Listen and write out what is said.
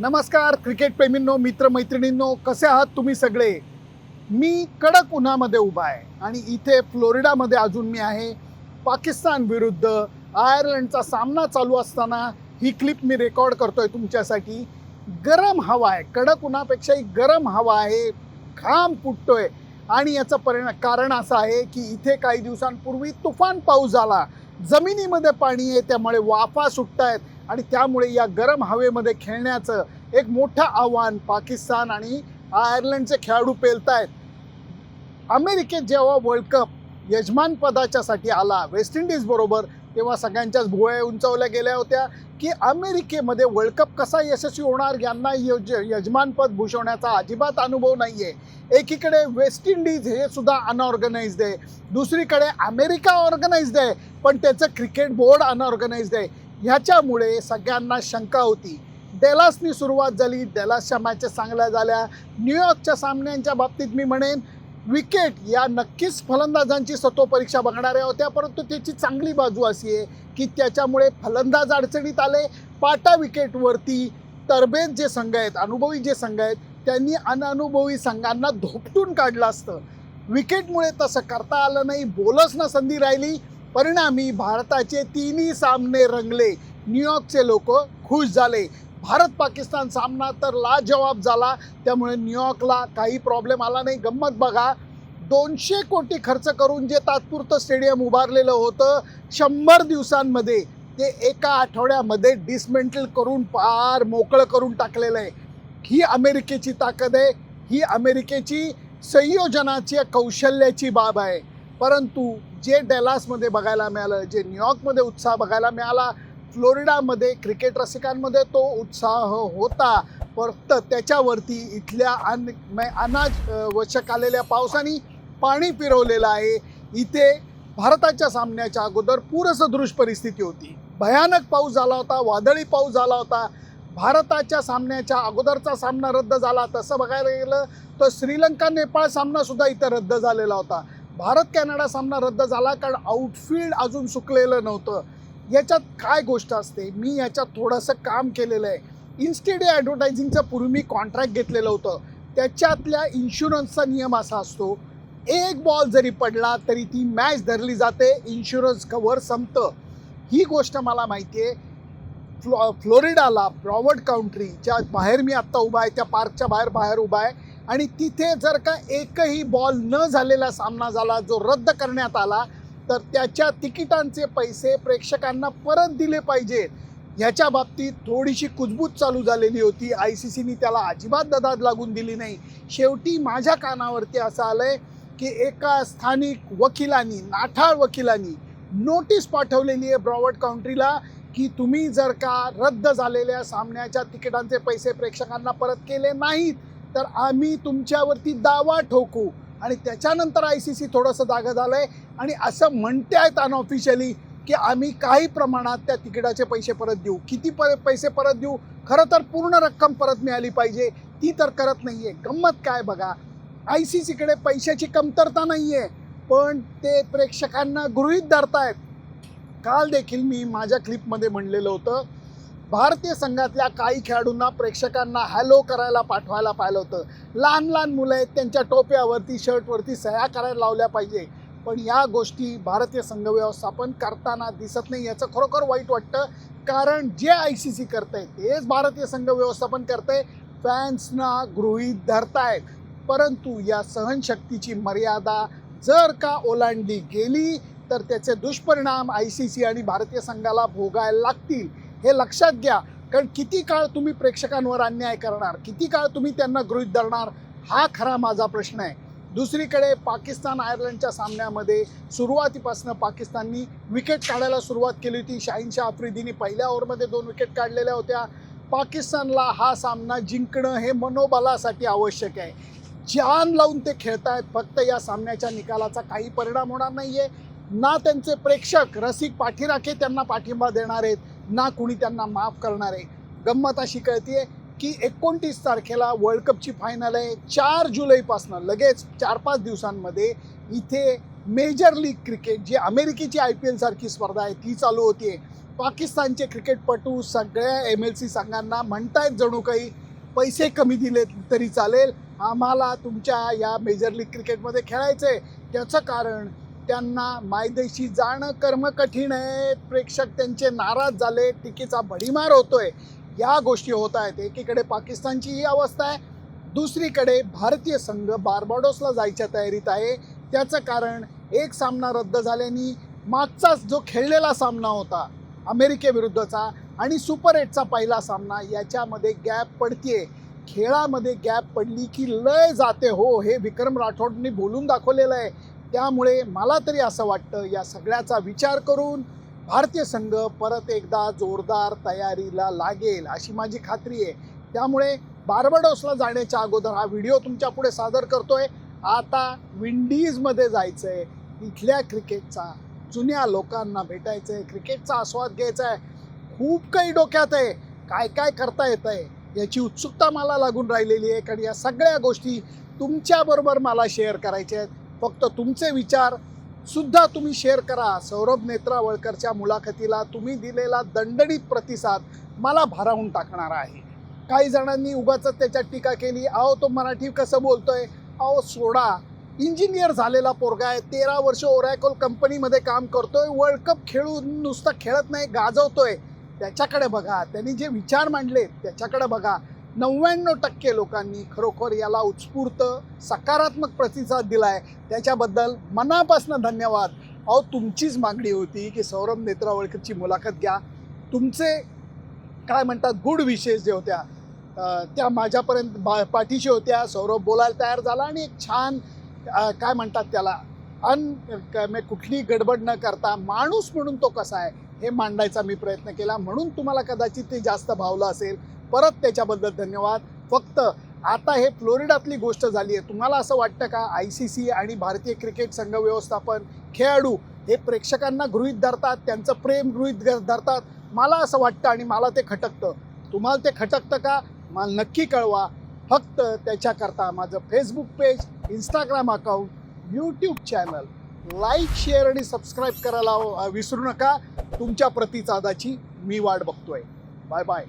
नमस्कार क्रिकेट प्रेमींनो मित्रमैत्रिणींनो कसे आहात तुम्ही सगळे? मी कडक उन्हामध्ये उभा आहे आणि इथे फ्लोरिडामध्ये अजून मी आहे. पाकिस्तान विरुद्ध आयर्लंडचा सामना चालू असताना ही क्लिप मी रेकॉर्ड करतोय तुमच्यासाठी. गरम हवा आहे कडक उन्हापेक्षाही गरम हवा आहे घाम फुटतोय. आणि याचं परिणाम कारण असं आहे की इथे काही दिवसांपूर्वी तुफान पाऊस झाला. जमिनीमध्ये पाणी आहे त्यामुळे वाफा सुटत आहेत आणि त्यामुळे या गरम हवेमध्ये खेळण्याचं एक मोठं आव्हान पाकिस्तान आणि आयर्लंडचे खेळाडू पेलतायत. अमेरिकेत जेव्हा वर्ल्ड कप यजमानपदाच्यासाठी आला वेस्ट इंडिजबरोबर तेव्हा सगळ्यांच्याच भुवया उंचावल्या गेल्या होत्या की अमेरिकेमध्ये वर्ल्ड कप कसा यशस्वी होणार यांना यज यजमानपद भूषवण्याचा अजिबात अनुभव नाही आहे एकीकडे वेस्ट इंडिज हे सुद्धा अनऑर्गनाइज्ड आहे दुसरीकडे अमेरिका ऑर्गनाइज्ड आहे पण त्याचं क्रिकेट बोर्ड अनऑर्गनाइज्ड आहे. ह्याच्यामुळे सगळ्यांना शंका होती. डेलासनी सुरुवात झाली. डेलासच्या मॅचेस चांगल्या झाल्या. न्यूयॉर्कच्या सामन्यांच्या बाबतीत मी म्हणेन विकेट या नक्कीच फलंदाजांची सत्वपरीक्षा बघणाऱ्या होत्या. परंतु त्याची चांगली बाजू अशी आहे की त्याच्यामुळे फलंदाज अडचणीत आले. पाटा विकेटवरती तरबेज जे संघ आहेत अनुभवी जे संघ आहेत त्यांनी अनअनुभवी संघांना धोपटून काढलं असतं. विकेटमुळे तसं करता आलं नाही. बोलच ना संधी राहिली. परिणामी भारताचे तिन्ही सामने रंगले. न्यूयॉर्कचे लोक खुश झाले. भारत पाकिस्तान सामना तर लाजवाब झाला. त्यामुळे न्यूयॉर्कला काही प्रॉब्लेम आला नाही. गंमत बघा. दोनशे कोटी खर्च करून जे तात्पुरतं स्टेडियम उभारलेलं होतं शंभर दिवसांमध्ये ते एका आठवड्यामध्ये डिसमेंटल करून पार मोकळं करून टाकलेलं आहे. ही अमेरिकेची ताकद आहे. ही अमेरिकेची संयोजनाची कौशल्याची बाब आहे. परंतु जे डेलासमध्ये बघायला मिळालं जे न्यूयॉर्कमध्ये उत्साह बघायला मिळाला फ्लोरिडामध्ये क्रिकेट रसिकांमध्ये तो उत्साह होता. फक्त त्याच्यावरती इथल्या अन मै- अनाज वशक आलेल्या पावसाने पाणी फिरवलेलं आहे. इथे भारताच्या सामन्याच्या अगोदर पूरसदृश परिस्थिती होती. भयानक पाऊस झाला होता वादळी पाऊस झाला होता. भारताच्या सामन्याच्या अगोदरचा सामना रद्द झाला. तसं बघायला गेलं तर श्रीलंका नेपाळ सामनासुद्धा इथं रद्द झालेला होता. भारत कॅनडा सामना रद्द झाला कारण आउटफील्ड अजून सुकलेलं नव्हतं. याच्यात काय गोष्ट असते? मी याच्यात थोडंसं काम केलेलं आहे. इन्स्टेड ॲडव्हर्टायझिंगचं पूर्वी मी कॉन्ट्रॅक्ट घेतलेलं होतं. त्याच्यातल्या इन्शुरन्सचा नियम असा असतो एक बॉल जरी पडला तरी ती मॅच धरली जाते इन्शुरन्स कव्हर संपतं. ही गोष्ट मला माहिती आहे. फ्लो फ्लोरिडाला ब्रॉवर्ड काउंट्रीच्या बाहेर मी आत्ता उभा आहे त्या पार्कच्या बाहेर बाहेर उभा आहे. आणि तिथे जर का एकही बॉल न झालेला सामना झाला जो रद्द करण्यात आला तर त्याच्या तिकिटांचे पैसे प्रेक्षकांना परत दिले पाहिजेत ह्याच्या बाबतीत थोडीशी कुजबूज चालू झालेली होती. आय सी सीने त्याला अजिबात ददाद लागून दिली नाही. शेवटी माझ्या कानावरती असं आलंय की एका स्थानिक वकिलांनी नाठाळ वकिलांनी नोटीस पाठवलेली आहे ब्रॉवर्ड काउंट्रीला की तुम्ही जर का रद्द झालेल्या सामन्याच्या तिकिटांचे पैसे प्रेक्षकांना परत केले नाहीत तर आम्ही तुमच्यावरती दावा ठोकू. आणि त्याच्यानंतर आय सी सी थोडंसं जागा झालं आहे आणि असं म्हणते आहेत अनऑफिशियली की आम्ही काही प्रमाणात त्या तिकिटाचे पैसे परत देऊ. किती पर पैसे परत देऊ? खरं तर पूर्ण रक्कम परत मिळाली पाहिजे. ती तर करत नाही आहे गंमत काय बघा? आय सी सीकडे पैशाची कमतरता नाही आहे पण ते प्रेक्षकांना गृहीत धरतायत. काल देखील मी माझ्या क्लिपमध्ये म्हणलेलं होतं भारतीय संघातल्या काही खेळाडूंना प्रेक्षकांना हॅलो करायला पाठवायला पाहिलं होतं. लहान लहान मुलं आहेत त्यांच्या टोप्यावरती शर्टवरती सह्या करायला लावल्या पाहिजे. पण या गोष्टी भारतीय संघ व्यवस्थापन करताना दिसत नाही याचं खरोखर वाईट वाटतं. कारण जे आय सी सी करतंय तेच भारतीय संघ व्यवस्थापन करतंय. फॅन्सना गृहीत धरतायत. परंतु या सहनशक्तीची मर्यादा जर का ओलांडली गेली तर त्याचे दुष्परिणाम आय सी सी आणि भारतीय संघाला भोगायला लागतील. हे लक्षात घ्या कारण किती काळ तुम्ही प्रेक्षकांवर अन्याय करणार किती काळ तुम्ही त्यांना गृहित धरणार हा खरा माझा प्रश्न आहे. दुसरीकडे पाकिस्तान आयर्लंडच्या सामन्यामध्ये सुरुवातीपासून पाकिस्ताननी विकेट काढायला सुरुवात केली होती. शाहीनशाह आफ्रिदीने पहिल्या ओव्हरमध्ये दोन विकेट काढलेल्या होत्या. पाकिस्तानला हा सामना जिंकणं हे मनोबलासाठी आवश्यक आहे. जान लावून ते खेळतायत फक्त या सामन्याच्या निकालाचा काही परिणाम होणार नाही आहे ना त्यांचे प्रेक्षक रसिक पाठीराखे त्यांना पाठिंबा देणार आहेत. ना कुणी त्यांना माफ करणार आहे. गंमत अशी कळतीये की एकोणतीस तारखेला वर्ल्ड कपची फायनल आहे. चार जुलैपासनं लगेच चार पाच दिवसांमध्ये इथे मेजर लीग क्रिकेट जी अमेरिकेची आय पी एलसारखी स्पर्धा आहे ती चालू होतीये. पाकिस्तानचे क्रिकेटपटू सगळ्या एम एल सी संघांना म्हणतायत जणू काही पैसे कमी दिले तरी चालेल. आम्हाला तुमच्या या मेजर लीग क्रिकेटमध्ये खेळायचं आहे त्याचं कारण त्यांना मायदेशी जाणं कर्म कठीण आहे. प्रेक्षक त्यांचे नाराज झाले. टीकेचा भडीमार होतोय. या गोष्टी होत आहेत. एकीकडे पाकिस्तानची ही अवस्था आहे. दुसरीकडे भारतीय संघ बार्बाडोसला जायच्या तयारीत आहे. त्याचं कारण एक सामना रद्द झाल्याने मागचाच जो खेळलेला सामना होता अमेरिकेविरुद्धचा आणि सुपर एटचा पहिला सामना याच्यामध्ये गॅप पडतीये. खेळामध्ये गॅप पडली की लय जाते. हो हे विक्रम राठोडनी बोलून दाखवलेलं आहे. त्यामुळे मला तरी असं वाटतं या सगळ्याचा विचार करून भारतीय संघ परत एकदा जोरदार तयारीला लागेल अशी माझी खात्री आहे. त्यामुळे बार्बाडोसला जाण्याच्या अगोदर हा व्हिडिओ तुमच्यापुढे सादर करतोय. आता विंडीजमध्ये जायचं आहे इथल्या क्रिकेटचा जुन्या लोकांना भेटायचं आहे क्रिकेटचा आस्वाद घ्यायचा आहे खूप काही डोक्यात आहे. काय काय करता येतं आहे याची उत्सुकता मला लागून राहिलेली आहे. कारण या सगळ्या गोष्टी तुमच्याबरोबर मला शेअर करायच्या आहेत. फक्त तुमचे विचार सुद्धा तुम्ही शेअर करा. सौरभ नेत्रावळकरच्या मुलाखतीला तुम्ही दिलेला दंडणीत प्रतिसाद मला भारावून टाकणारा आहे. काही जणांनी उगाच त्याच्यात टीका केली अहो तो मराठी कसं बोलतोय? अहो सोडा. इंजिनियर झालेला पोरगा आहे. तेरा वर्ष ओरॅकोल कंपनीमध्ये काम करतोय. वर्ल्ड कप खेळून नुसतं खेळत नाही गाजवतोय. त्याच्याकडे बघा. त्यांनी जे विचार मांडले त्याच्याकडे बघा. नव्याण्णव टक्के लोकांनी खरोखर याला उत्स्फूर्त सकारात्मक प्रतिसाद दिलाय. त्याच्याबद्दल मनापासून धन्यवाद. अहो तुमचीच मागणी होती की सौरभ नेत्रावळकरची मुलाखत घ्या. तुमचे काय म्हणतात गुड विशेष जे होत्या त्या माझ्यापर्यंत बा पाठीशी होत्या. सौरभ बोलायला तयार झाला आणि एक छान काय म्हणतात त्याला अन काय कुठली गडबड न करता माणूस म्हणून तो कसा आहे हे मांडायचा मी प्रयत्न केला. म्हणून तुम्हाला कदाचित ते जास्त भावलं असेल. परत त्याच्याबद्दल धन्यवाद. फक्त आता हे फ्लोरिडातली गोष्ट झाली आहे. तुम्हाला असं वाटतं का आय सी सी आणि भारतीय क्रिकेट संघ व्यवस्थापन खेळाडू हे प्रेक्षकांना गृहीत धरतात त्यांचं प्रेम गृहीत धरतात? मला असं वाटतं आणि मला ते खटकतं. तुम्हाला ते खटकतं का? मला नक्की कळवा. फक्त त्याच्याकरता माझं Facebook page Instagram account YouTube channel like share आणि सबस्क्राईब करायला विसरू नका. तुमच्या प्रतिसादाची मी वाट बघतोय. Bye bye